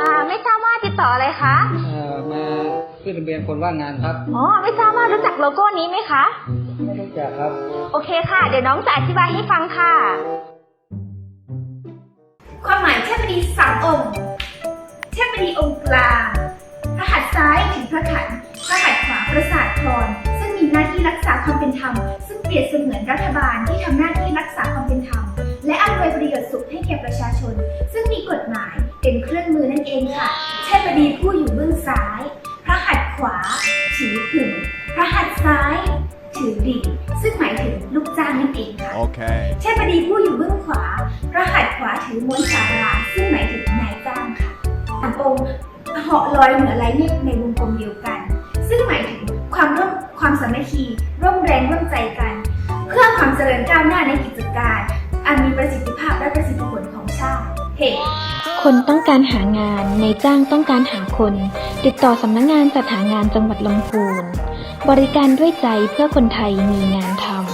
อ่า ไม่ทราบว่าติดต่ออะไรคะ เอ่อมาขึ้นทะเบียนคนว่างงานครับอ๋อ ไม่ทราบว่ารู้จักโลโก้นี้ไหมคะ ไม่รู้จักครับ โอเคค่ะ เดี๋ยวน้องจะอธิบายให้ฟังค่ะ ความหมายเทพบดีสามองค์ เทพบดีองค์กลาง พระหัตถ์ซ้ายถือพระขันพระหัตถ์ขวาประสาทพรซึ่งมีหน้าที่รักษาความเป็นธรรม ซึ่งเปรียบเสมือนรัฐบาลที่ทำหน้าที่รักษาความ เป็นเครื่องมือนั่นเองค่ะเทพบดีผู้อยู่เบื้องซ้าย พระหัตถ์ขวา ถือผึ่งพระหัตถ์ซ้าย ถือดิ่งซึ่งหมายถึงลูกจ้างนั่นเองค่ะ Okay. เทพดีผู้อยู่เบื้องขวา พระหัตถ์ขวาถือม้วนสาราซึ่งหมายถึงนายจ้างค่ะสามองค์เหาะลอยเหนือไรเมฆในวงกลมเดียวกัน ซึ่งหมายถึงความร่วมความสามัคคี ร่วมแรงร่วมใจกัน เพื่อความเจริญก้าวหน้าในกิจการ อันมีประสิทธิ คนต้องการหางานในจ้างต้องการหาคน ติดต่อสำนักงานจัดหางานจังหวัดลำพูน บริการด้วยใจเพื่อคนไทยมีงานทำ